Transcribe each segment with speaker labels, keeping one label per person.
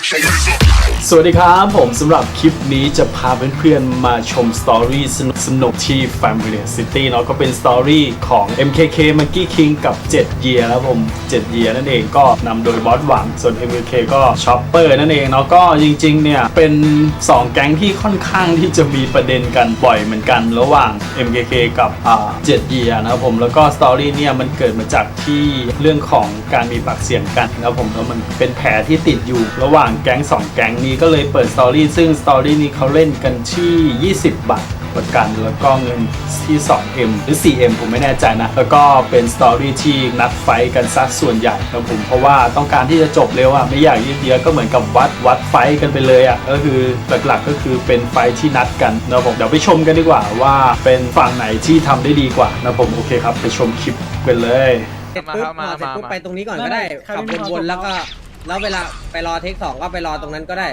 Speaker 1: get your hands up. สวัสดีครับผมสำหรับคลิปนี้จะพาเพื่อนๆมาชมสตอรี่สนุกๆที่ Family City เนาะก็เป็นสตอรี่ของ MKK Monkey King กับ 7 Year นะครับผม 7 Year นั่นเองก็นำโดยบอสหวัง ส่วน MKK ก็ Chopper นั่นเองเนาะก็จริงๆ เนี่ยเป็น 2 แก๊งที่ค่อนข้างที่จะมีประเด็นกันบ่อยเหมือนกันระหว่าง MKK กับ7 Year นะครับผมแล้วก็สตอรี่เนี่ยมันเกิดมาจากที่เรื่องของการมีปากเสียงกันนะครับผมแล้วมันเป็นแผลที่ติดอยู่ระหว่างแก๊ง 2 แก๊งนี้ก็เลยเปิดสตอรี่ซึ่งสตอรี่นี้เขาเล่นกันที่ 20 บาทประกันแล้วก็เงินที่ 2M หรือ 4M ผมไม่แน่ใจนะ แล้วก็เป็นสตอรี่ที่นัดไฟท์กันซะส่วนใหญ่ครับผม เพราะว่าต้องการที่จะจบเร็วอะ ไม่อยากยืดเยื้อก็เหมือนกับวัดวัดไฟท์กันไปเลยอะ ก็คือหลักๆก็คือเป็นไฟท์ที่นัดกันนะผมเดี๋ยวไปชมกันดีกว่าว่าเป็นฝั่งไหนที่ทำได้ดีกว่านะผมโอเคครับ ไปชมคลิปกันเลย
Speaker 2: เสร็จ
Speaker 3: มา
Speaker 2: ปุ๊บ
Speaker 3: ครับมา
Speaker 2: เสร็จปุ๊บ
Speaker 3: มา
Speaker 2: ไปตรงนี้ก่อนก็ได้
Speaker 4: ใคร
Speaker 2: ขับ
Speaker 4: ไม่มี
Speaker 2: วนๆแล้วก็
Speaker 4: ความสุข
Speaker 2: แล้วเวลาไปรอเทคสองก็ไปรอตรงนั้นก็ได้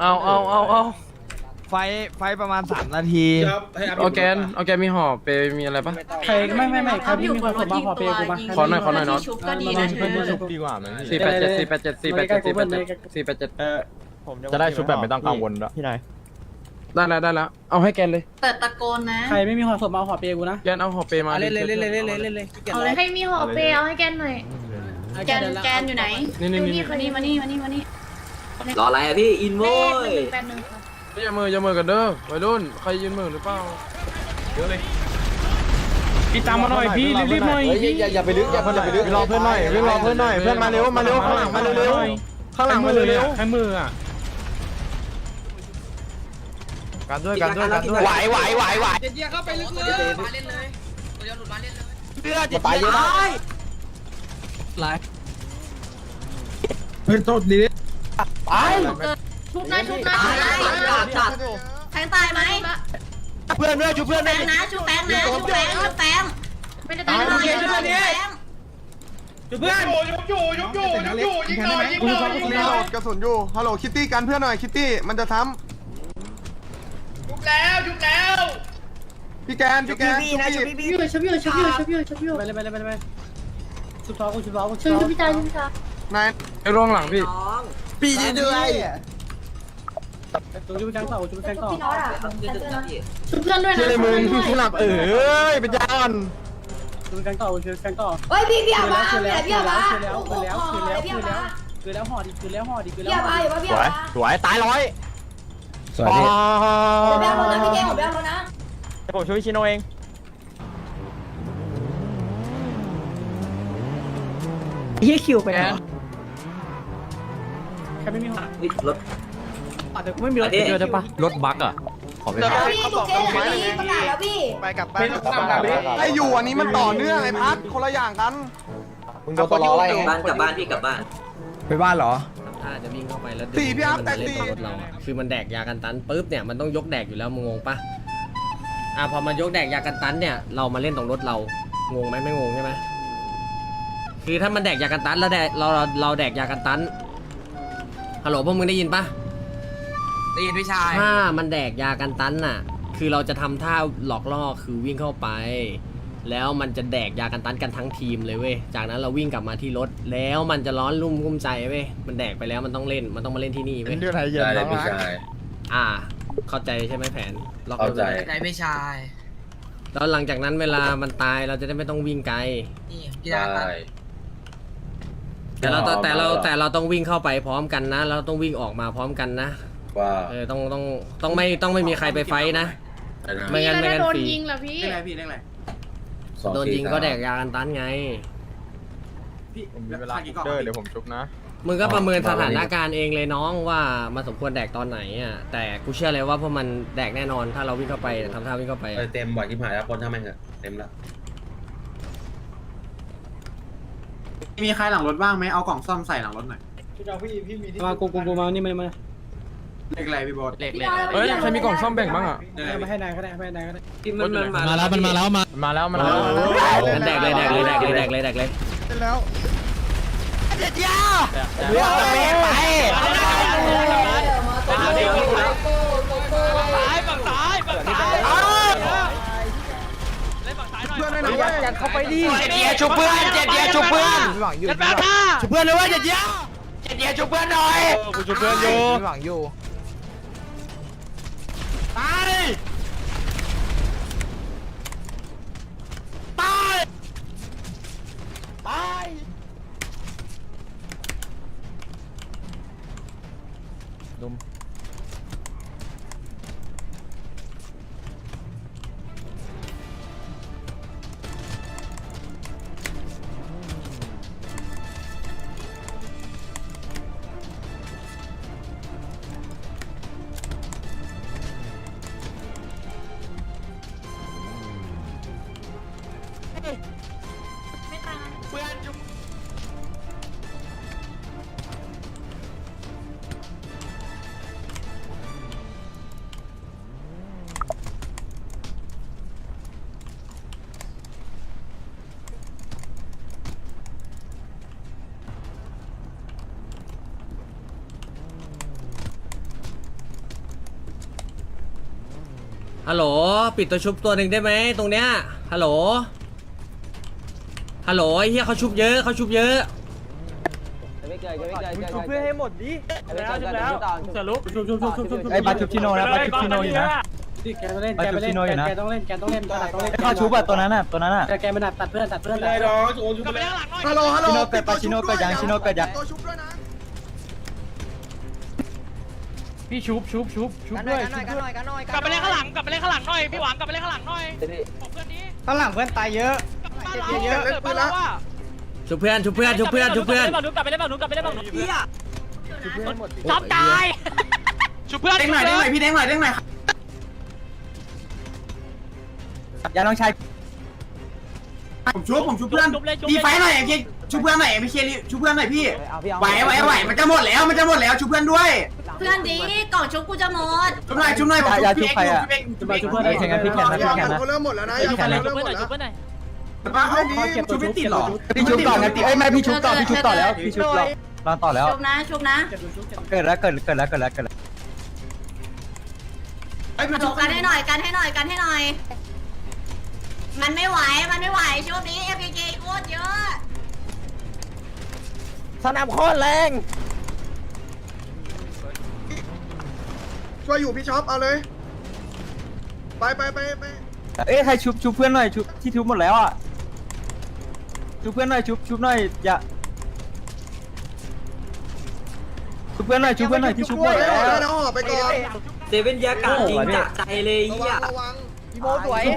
Speaker 3: เอาเอาเอาเอา
Speaker 5: ไฟไฟประมาณ3นาที
Speaker 3: ออร์แกนออร์แกนมีห่อเปรย์มีอะไรปะ
Speaker 4: ใครไม่ไม่ไม่ใครที่มีความสมบัติขอเปย์กูมา
Speaker 3: ขอหน่อยขอหน่อยน็อต
Speaker 6: ชุบก็ดีนะเธอ
Speaker 5: ดีกว่าไหมพี่
Speaker 3: สี่แปดเจ็ดสี่แปดเจ็ดสี่แปดเจ็ดสี่แปดเจ็ดสี่แปดเจ็ด
Speaker 5: เออผม
Speaker 7: จะได้ชุดแบบไม่ต้องกังวลด้วย
Speaker 5: พี่นาย
Speaker 3: ได้แล้วได้แล้วเอาให้แกนเลย
Speaker 6: เปิดตะโกนนะ
Speaker 4: ใครไม่มีความสมบัติขอเปย์กูนะ
Speaker 3: แกนเอาห่อเปรย์มา
Speaker 2: เอาเล่นเลยเล่นเลยเล่นเลยเล่นเลยขี้เกียจ
Speaker 6: เอา
Speaker 2: ร
Speaker 6: เล
Speaker 2: อย
Speaker 6: ให้มีหอเปย์เอาให้แกนหน่อย แกนแกนอยู่ไหน
Speaker 3: นี่นี่
Speaker 6: อยู่
Speaker 3: นี่
Speaker 6: นี่คนนี้มานี่มานี่มานี่
Speaker 8: รออะไรอะพี่อินโว้
Speaker 6: แป๊บ
Speaker 8: ย
Speaker 6: นึงแป๊บนึงค่ะ
Speaker 3: อย่ามืออย่ามือกันเด้อวัยรุ่นใครยืนมือหรือเปล่า
Speaker 7: พี่ตามมาหน่อยพี่รีบๆหน่อย
Speaker 5: อย่าอย่าไปลึกอย่าอย่าไปลึกรอเพื่อนหน่อยวิ่งรอเพื่อนหน่อยเพื่อนมาเร็วมาเร็วข้างหลังมาเร็วเร็วข้างหลังมาเร็วเร็ว
Speaker 7: ให้มืออะ
Speaker 5: กันด้วยกันด้วยกันด้วยไหวไหวไหวไหว
Speaker 2: เดี๋ยวเข้าไปลึกเลยมาเล่นเลยตัวเดียวหลุดมาเล่นเลย
Speaker 5: เพื่อนจะตายเยอะมาก
Speaker 6: ชุบนะชุบนะชุบนะแทงตายไหม
Speaker 5: เพื่อนเพื่อนช่วยเพื่อน
Speaker 6: แปงนะชุบแปงนะชุบแปงชุบแปงไม่ได้ตายเลยชุบแปง
Speaker 5: เพื่อน
Speaker 9: กระสุนอยู่ฮัลโหลคิตตี้กันเพื่อนหน่อยคิตตี้มันจะซ้ำยุบแล้วยุบแล้วพี่แกนพี่แกนพี่นะชุบพี่
Speaker 4: ชุบยูชุบยูชุบยูชุบยูไปเลยไปเลยไปเลยไป ชุบท้องกูชุบท้องกูชุบท้อง
Speaker 9: นาย
Speaker 3: ไอ้ร่วงหลังพี่
Speaker 5: ปีด้วย
Speaker 4: ชุบยูแฟงต่อชุบแฟงต่อ
Speaker 6: ชุบเพื่อนด้วย
Speaker 5: ชื่อ
Speaker 6: นะ
Speaker 5: อะไรมึงสลับเอ้ยเป็นยาน
Speaker 4: ชุบแฟงต่อชุบแฟงต่อ
Speaker 6: เฮ้ยพี่พี่อาบ้า
Speaker 4: คืน
Speaker 6: พี่
Speaker 4: แล้ว
Speaker 6: อา
Speaker 4: คื
Speaker 6: พี่
Speaker 4: น
Speaker 6: อา
Speaker 4: แล้ว
Speaker 6: บ้า
Speaker 4: คืนแล้วคืนแล้วคืนแล้วคืนแล้วห่อดิคืนแล้วห่อดิคืนแล้ว
Speaker 6: พี่อา
Speaker 4: ห่อ
Speaker 6: บ้า
Speaker 4: ดิ
Speaker 6: อยู่ป่ะพี่
Speaker 5: สว
Speaker 6: อายบ้า
Speaker 5: สวยตายร้อย
Speaker 7: สวัสดี
Speaker 6: แบงค์นะพี่แกของแบงค์นะ
Speaker 5: ผมช่วยชิโนเอง
Speaker 4: เฮียคิวไปไหนใครไม่มีห่อ
Speaker 8: รถ
Speaker 4: อาจจะไม่มีรถ
Speaker 8: อันนี้
Speaker 4: เดียวได้ปะ
Speaker 7: รถบั๊กอะขอไป
Speaker 6: พี่ถูกเกมพี่ประกาศแล้วพี่
Speaker 5: ไปกลับไป
Speaker 9: ไออยู่อันนี้มันต่อเนื่องไอ้พัดคนละอย่างกัน
Speaker 5: มึงโดนตลออะไร
Speaker 8: บ้านกลับบ้านพี่กลับบ้าน
Speaker 5: ไปบ้านเหรอ
Speaker 2: ถ้าจะวิ่งเข้าไปแล้ว
Speaker 9: สี่พี่อัพ
Speaker 2: มัน
Speaker 9: แต่
Speaker 2: มาเล่น
Speaker 9: สี่
Speaker 2: ตรงรถเราอะคือมันแดกยากันตันปุ๊บเนี่ยมันต้องยกแดกอยู่แล้วมึงงงปะอะพอมันยกแดกยากันตันเนี่ยเรามาเล่นตรงรถเรางงไหมไม่งงใช่ไหม คือถ้ามันแดกยากันตันแล้วแดกเราเราเราแดกยากันตันฮัลโหลพวกมึงได้ยินปะ
Speaker 5: ได้ยินพี่ชาย
Speaker 2: ถ้ามันแดกยากันตันน่ะ คือเราจะทำท่าหลอกล่อคือวิ่งเข้าไป แล้วมันจะแดกยากันตันกันทั้งทีมเลยเว้ยจากนั้นเราวิ่งกลับมาที่รถ แล้วมันจะร้อนรุ่มกุ้มใจเว้ยมันแดกไปแล้วมันต้องเล่นมันต้องมาเล่นที่นี่เว้ย
Speaker 5: เรื่องไทยเย็นน้องรัก
Speaker 2: อ่า เข้าใจใช่ไหมแผนล็อก
Speaker 7: เข้าใจ
Speaker 2: ใจไม่ชายแล้วหลังจากนั้นเวลามันตายเราจะได้ไม่ต้องวิ่งไกล
Speaker 7: ได้
Speaker 2: แต่เราแต่เราแต่เราต้องวิ่งเข้าไปพร้อมกันนะเราต้องวิ่งออกมาพร้อมกันนะ
Speaker 7: ว่า
Speaker 2: เออต้องต้องต้องไม่ต้องไม่มีใครไปไฟท์นะ ไม่งั้นไม่งั้นฟรี
Speaker 4: เรื่องอะไรพี่เรื่องอะไร
Speaker 2: โดนยิงก็แดกยากันตันไง
Speaker 4: พี่
Speaker 5: ผมมีเวลาเดอร์เดี๋ยวผมชุบนะ
Speaker 2: มึงก็ประเมินสถานการณ์เองเลยน้องว่ามันสมควรแดกตอนไหนอะแต่กูเชื่อเลยว่าพวกมันแดกแน่นอนถ้าเราวิ่งเข้าไปทำท่าวิ่งเข้าไป
Speaker 7: เต็มบ่อยที่ผ่านแล้วปนทำไมเหรอเต็มแล้ว
Speaker 4: มีใครหลังรถบ้างไหมเอากล่องซ่อมใส่หลังรถหน่อยมากูกูกูมานี่มามาเล็กอะไรพี่บอส
Speaker 3: เล็กเล็กเฮ้ยใครมีกล่องซ่อมแบ่งบ้างอะ
Speaker 4: มาให้นายก็ได้ให้นายก็ได้
Speaker 3: มันมัน
Speaker 7: มาแล้วมันมาแล้วมา
Speaker 5: มาแล้วมาแล้ว
Speaker 2: งั้นแดกเลยแดกเลยแดกเลยแดกเลยแดกเลย
Speaker 5: แล้ว
Speaker 6: เรื่องอะไรไป
Speaker 9: เพื่อนด้วยนะเว้ย
Speaker 5: เข้าไปดิเจ็ดเดียชุบเพื่อนเจ็ดเดียชุบเพื่อนชุบเพื่อนเลยว่าเจ็ดเดียเดี๋ยวชุบเพื่อนหน่อยกูชุบเพื่อนอยู่หวังอยู่ตายตายตาย
Speaker 6: ไม่
Speaker 2: ฮัลโหล ปิดตัวชุบตัวหนึ่งได้ไหมตรงเนี้ย ฮัลโหล ฮัลโหลไอ้เหี้ยเขาชุบเยอะเขาชุบเยอะ
Speaker 5: ชุบเพื่อนให้หมดดิ
Speaker 3: แล้วชุบแล้วจะลุก
Speaker 4: ชุบชุบชุบชุบชุบ
Speaker 5: ไอ้บัตรชุบชิโนนะบัตรชุบชิโนอยู่นะ
Speaker 4: แกต้องเล่นแกไม่เล่นแกต้องเล่นแกต้องเล่นแกต้องเล่น
Speaker 5: เขาชุบอะตัวนั้นอะตัวนั้นอะ
Speaker 4: แกไม่ดัดตัดเพื่อนตัดเพื่อน
Speaker 9: ฮัลโหลฮัลโหล
Speaker 5: ชิโนเกิดปะชิโนเกิดยังชิโนเกิดยัง
Speaker 9: ตัวชุบด้วยนะ
Speaker 3: พี่ชุบชุบชุบชุบด้วยชุบด้วย
Speaker 10: กลับไปเล่นข้างหลังกลับไปเล่นข้างหลังหน่อยพี่หวังกลับไปเล่นข้างหลังหน่อยบอกเพื่อนนี้
Speaker 5: ข้างหลังเพื่อนตายเยอะ
Speaker 10: บ้านเราเกิดบ้านเราว่า
Speaker 2: ชุบเพื่อนชุบเพื่อนชุบเพื่อนชุบเพื่อน
Speaker 10: กลับไปเล่นฝั่งนู้นกลับไปเล่นฝั่งนู้นกลับไปเล่นฝั่งนู้น
Speaker 2: โอ้
Speaker 10: จับตายชุบเพื่อน
Speaker 4: เด้งหน่อยเด้งหน่อยพี่เด้งหน่อยเด้งหน่อย
Speaker 5: ยาน้องชาย
Speaker 4: ผมชุบผมชุบเพื่อนดีไฟหน่อยพี่ชุบเพื่อนหน่อยพี่เคลียร์ชุบเพื่อนหน่อยพี่ไหวไหวไหวมันจะหมดแล้วมันจะหมดแล้วชุบเพื่อนด้วย
Speaker 6: เพื่อนดีกล่องชุบกูจะหมด
Speaker 4: ชุบหน่อยชุบหน่อยผมชุบพี่เอ็กซ์ชุบเอ็กซ์ชุบเอ็กซ์ชุบเพื่อน
Speaker 5: แข่งกันพี่แข่งนะพี่แข่งนะ
Speaker 9: เขาเริ่มหมดแล้วนะยังเขา
Speaker 10: ชุ
Speaker 9: เริ่
Speaker 10: บ
Speaker 9: มห
Speaker 10: เพื่อน
Speaker 9: ม
Speaker 10: หน่
Speaker 9: ด
Speaker 10: อยชุ
Speaker 9: แล้ว
Speaker 10: บเพื่อนหน่อย
Speaker 4: ป้าเขาชุบไม่ติดหรอ
Speaker 5: พี่ชุบก่อนนะพี่เอ้ยไม่พี่ชุบต่อพี่ชุบต่อแล้วพี่ชุบต่อรอต่อแล้ว
Speaker 6: ชุบนะชุบนะ
Speaker 5: เกิดแล้วเกิดเกิดแล้วเกิดแล้วเกิดแล้ว
Speaker 4: ไอ้ยมา
Speaker 6: โช
Speaker 4: ชุบ
Speaker 6: ว์กันให้หน่อยกันให้หน่อยกันให้หน่อย มันไม่ไหวมันไม่ไหวชุบนี้ FPK โคตรเยอะ
Speaker 5: สนามโคตรแรง
Speaker 9: ช่วยอยู่พี่ช็อปเอาเลย ไปไปไปไป
Speaker 5: เอ้ยใครชุบชุบเพื่อนหน่อยชุบที่ชุบหมดแล้วอะชุบเพื่อนหน่อยชุบชุบหน่อยอย่าชุบเพื่อนหน่อยชุบเพื่อนหน่อยที่ชุบหมด
Speaker 9: แล้
Speaker 5: แล้วว
Speaker 9: แล้วห่อไปก่อน
Speaker 8: เซเว่นยากาจริงจากใจเลย
Speaker 9: ระ
Speaker 8: เฮี
Speaker 9: วั
Speaker 8: ย
Speaker 9: งระวัง
Speaker 5: พี่โมสวย
Speaker 4: ชุ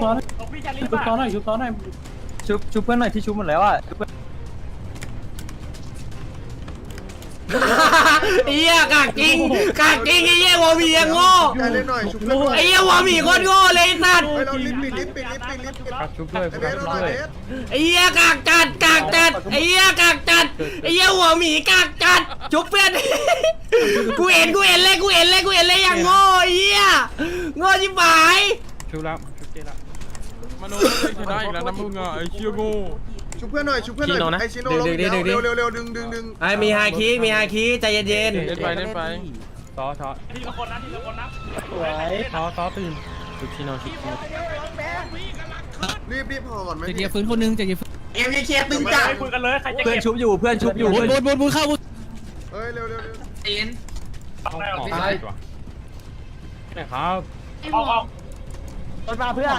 Speaker 4: บซ้อนหน่อยชุบซ้อนหน่อย
Speaker 5: ชุบชุบเพื่อนหน่อยที่ชุบหมดแล้วอะชุบเพื่อน
Speaker 2: ไอ้เหี้ยกากจริงกากจริงไอ้เหี้ยวอมียังโง่
Speaker 9: แกเล่นหน่อยชุบเพื่อนหน่อย
Speaker 2: ไอ้เหี้ยวอมีโคตรโง่เลยไอ้สัตว์
Speaker 9: เฮ้ยเราลิฟต์ปิดลิฟต์ปิดลิฟต์ปิดลิฟต์ปิด
Speaker 3: ชุบด้วย
Speaker 9: ไอ้เบสเราหน่อยเบส
Speaker 2: ไอ้เหี้ยกากจัดกากจัดไอ้เหี้ยกากจัดไอ้เหี้ยหัวหมีกากจัดชุบเพื่อนกูเห็นกูเห็นเลยกูเห็นเลยกูเห็นเลยอย่างโง่ไอ้เหี้ยโง่ชิบหาย
Speaker 3: ชุบแล้วชุบเจแล้วมโนชนะอีกแล้วนะมึงอะไอ้เชี่ยโง่
Speaker 9: ชุบเพื่อนหน่อยชุบเพื่อนหน่อยไอชิโน่ลงเร็วเร็วเร็วดึงดึงดึง
Speaker 2: ไอ้มีฮาคิมีฮาคิใจเย็น
Speaker 3: เล่นไปเล่นไปซอซอ
Speaker 10: ทีละคนนะทีละคนนะ
Speaker 3: ซอซอตื่นชุบชิโนชุบชิโน
Speaker 9: รีบรีบห่อก่อนไหม
Speaker 3: เดี๋ยวฟื้นคนนึงจะยิง
Speaker 4: เอ็มเคตึงจัด
Speaker 10: คุยกันเลยใครจะ
Speaker 5: เพื่อน
Speaker 10: เก็บ
Speaker 5: ชุบอยู่เพื่อนชุบอยู่
Speaker 3: บุญบุญบุญบุญเข้าบุญ
Speaker 9: เฮ้ยเร็วเร็วเร็ว
Speaker 3: ของได้ตัวนะครับ
Speaker 10: ออกออก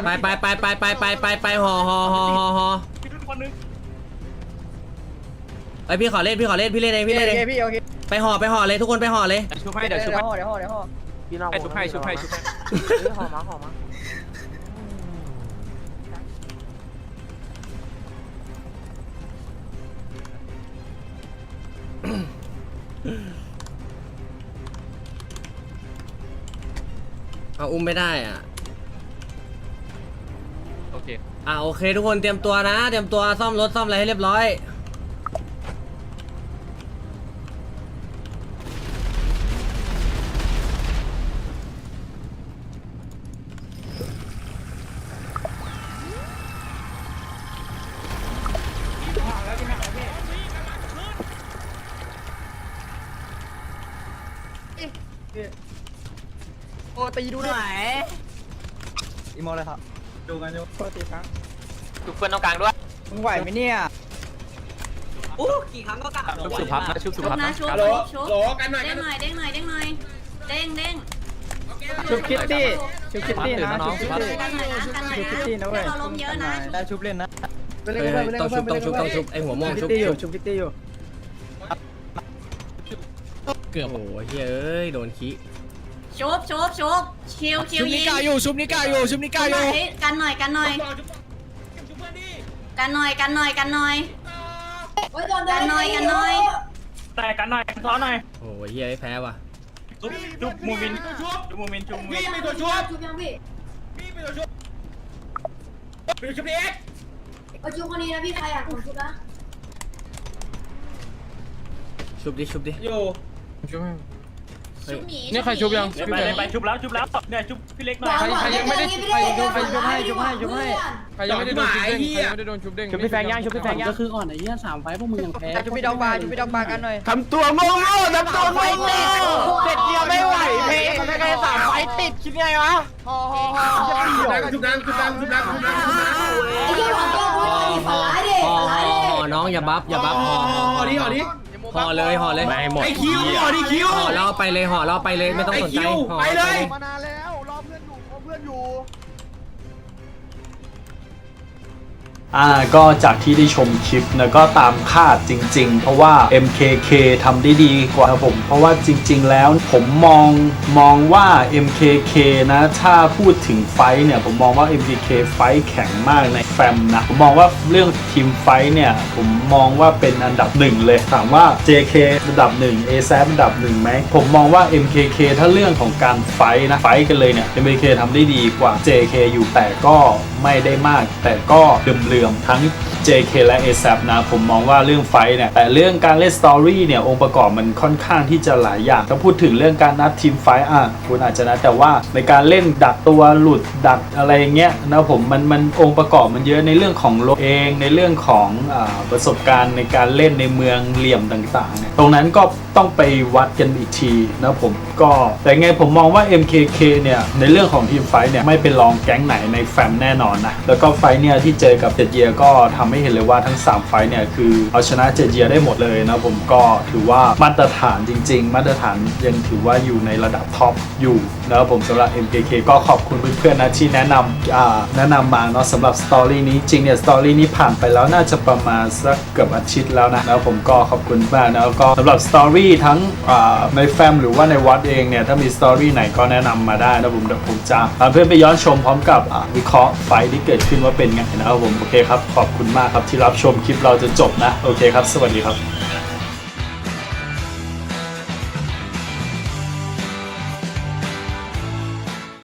Speaker 2: ๆไปไปไปไปไปไปไปไปห่อห่อห่อห่อห่อ
Speaker 10: พี่ทุกคนนึง
Speaker 2: ไอยพี่ขอเล่นพี่ขอเล่นพี่เล่นเองพี่เล่นเองไปห่อไปห่อเลยทุกคนไปห่อเลย
Speaker 3: ชุบให้เดี๋ยวชุบให้
Speaker 5: เดี๋ยวห่อเดี๋ยวห่อ
Speaker 3: ให้ชุบให้ชุบให้ชุบให้
Speaker 5: ห่อมาห่อมา
Speaker 2: เอาอุ้มไม่ได้อะ
Speaker 3: โอเค
Speaker 2: อะโอเค ทุกคนเตรียมตัวนะ เตรียมตัวซ่อมรถซ่อมอะไรให้เรียบร้อย
Speaker 5: โอ้ตีดูด้วยอีโมเลยครับดูกันอยู่ปกติครับ
Speaker 10: ชุบเพื่อนตรงกลางด้วย
Speaker 5: มึงไหวไหมเนี่ย
Speaker 8: โอ้กี่ครั้งก็กลับ
Speaker 5: ชุบสุพัฒน์นะชุบสุ
Speaker 6: ชุบ
Speaker 5: พัฒน์
Speaker 6: นะ
Speaker 5: นะ
Speaker 6: ชุบชุบเด้งหน่อยเด้งหน่อยเด้งหน่อยเด้งเด้ง
Speaker 5: ชุบคิตตี้ชุบคิตตี้นะชุบคิตตี้
Speaker 6: กันหน่อยนะกันหน่อยนะเพื่อนเราลมเยอะนะ
Speaker 5: ได้ชุบเล่นนะ
Speaker 2: เออต้องชุบต้องชุบต้องชุบไอหัวม่วงชุบชุบ
Speaker 5: ชุบคิตตี้อยู่
Speaker 2: เกือบโอ้ยเฮ้ยโดนขี้
Speaker 6: ชุบชุบชุบคิวคิว
Speaker 10: ชุบนิกาอยู่ชุบนิกาอยู่ชุบนิกาอยู่
Speaker 6: กันหน่อยกันหน่อยกันหน่อยกันหน่อยกันหน่อยกันหน่อยกันหน่อย
Speaker 10: แต่กันหน่อยซ้อนหน่อย
Speaker 2: โอ้ยเฮ้ยแพ้ว่ะ
Speaker 10: ชุบชุบมูมินชุบมูมินชุบมูมิน
Speaker 4: พี่มีตัวชุบ
Speaker 6: ชุบยังพี่
Speaker 4: พี่ชุบเอ็ก
Speaker 6: เอาชุบคนนี้นะพี่ใครอะผมชุบนะ
Speaker 2: ชุบดิชุบดิ
Speaker 6: ชุบ หมี
Speaker 3: เนี่ยใครชุบยัง
Speaker 10: ไปไปชุบแล้วชุบแล้วเนี่ยชุบพี่เล็กหน่อย
Speaker 6: ใครยังไม่ได้ใครชุบใครชุบให้ชุบให้ชุบให้
Speaker 3: ใครยังไม่ได้โดนชุบเด้งใครยังไม่ได้โดนชุบเด้ง
Speaker 5: ชุบพี่แฟงย่างชุบพี่แฟงย่าง
Speaker 8: ก็คืออ่อนไอ้เหี้ยสามไฟพวกมึงยังแพ้
Speaker 5: ชุบพี่ดอกบาชุบพี่ดอกบากันหน่อยทำตัวโง่ๆทำตัวโง่ๆเจ็ดเดียวไม่ไหวเพลงมันไม่ได้สามไฟติดคิดไงวะฮอฮอฮอจะปีหรอ
Speaker 4: ชุบน้ำชุบน้ำชุบน้ำชุบน้ำชุบน้ำ
Speaker 6: ไอ้ยี่หวังแก้วพูดดิ
Speaker 2: ห่
Speaker 6: ฝั
Speaker 2: อน
Speaker 11: ร้ายดิ
Speaker 2: อ
Speaker 6: ฝันร้ายดิ
Speaker 2: ห่อน้องอย่าบัฟอย่าบัฟห่อ
Speaker 4: ห่อดิห่อดิ
Speaker 2: ห่อเลยห่อเลย
Speaker 5: ไม่หมด
Speaker 4: ไอ้คิวห่อดิคิว
Speaker 2: ห่อแล้วเอาไปเลยห่อแล้วเอาไปเลยไม่ต้องสนใจ
Speaker 4: ไอ้คิว
Speaker 2: ห่อ
Speaker 4: ไปเลย
Speaker 9: มานานแล้วรอเพื่อนอยู่รอเพื่อนอยู่
Speaker 1: อ่าก็จากที่ได้ชมคลิปนะก็ตามคาดจริง ๆ เพราะว่า MKK ทำได้ดีกว่าผม เพราะว่าจริง ๆ แล้วผมมองมองว่า MKK นะ ถ้าพูดถึงไฟท์เนี่ย ผมมองว่า MKK ไฟท์แข็งมากในแฟมนะ ผมมองว่าเรื่องทีมไฟท์เนี่ย ผมมองว่าเป็นอันดับหนึ่งเลย ถามว่า JK อันดับหนึ่ง a s a p อันดับหนึ่งไหม ผมมองว่า MKK ถ้าเรื่องของการไฟท์นะไฟท์กันเลยเนี่ย MKK ทำได้ดีกว่า JK อยู่แต่ก็ ไม่ได้มาก แต่ก็เลื่อมๆทั้ง JK และ ASAP นะ ผมมองว่าเรื่องไฟเนี่ย แต่เรื่องการเล่นสตอรี่เนี่ย องค์ประกอบมันค่อนข้างที่จะหลายอย่าง ถ้าพูดถึงเรื่องการนัดทีมไฟอะคุณอาจจะนะแต่ว่าในการเล่นดักตัวหลุดดักอะไรเงี้ยนะผมมันมันองค์ประกอบมันเยอะในเรื่องของรถเองในเรื่องของอประสบการณ์ในการเล่นในเมืองเหลี่ยมต่างๆเนี่ยตรงนั้นก็ต้องไปวัดกันอีกทีนะผมก็แต่ไงผมมองว่า MKK เนี่ยในเรื่องของทีมไฟเนี่ยไม่เป็นรองแก๊งไหนในแฟมแน่นอนนะ แล้วก็ไฟเนี่ยที่เจอกับเจเยียก็ทำให้เห็นเลยว่าทั้ง 3 ไฟเนี่ยคือเอาชนะเจเยียได้หมดเลยนะผมก็ถือว่ามาตรฐานจริง ๆ มาตรฐานยังถือว่าอยู่ในระดับท็อปอยู่นะครับผมสำหรับ MKK ก็ขอบคุณเพื่อนๆนะที่แนะนำแนะนำมาเนาะสำหรับสตอรี่นี้จริงเนี่ยสตอรี่นี้ผ่านไปแล้วน่าจะประมาณสักเกือบอาทิตย์แล้วนะแล้วผมก็ขอบคุณมากนะแล้วก็สำหรับสตอรี่ทั้งในแฟมหรือว่าในวัดเองเนี่ยถ้ามีสตอรี่ไหนก็แนะนำมาได้นะผมเดี๋ยวผมจะพาเพื่อนไปย้อนชมพร้อมกับวิเคราะห์ไฟที่เกิดขึ้นว่าเป็นไงนะครับผมโอเคครับขอบคุณมากครับที่รับชมคลิปเราจนจบนะ โอเคครับ สวัสดีครับ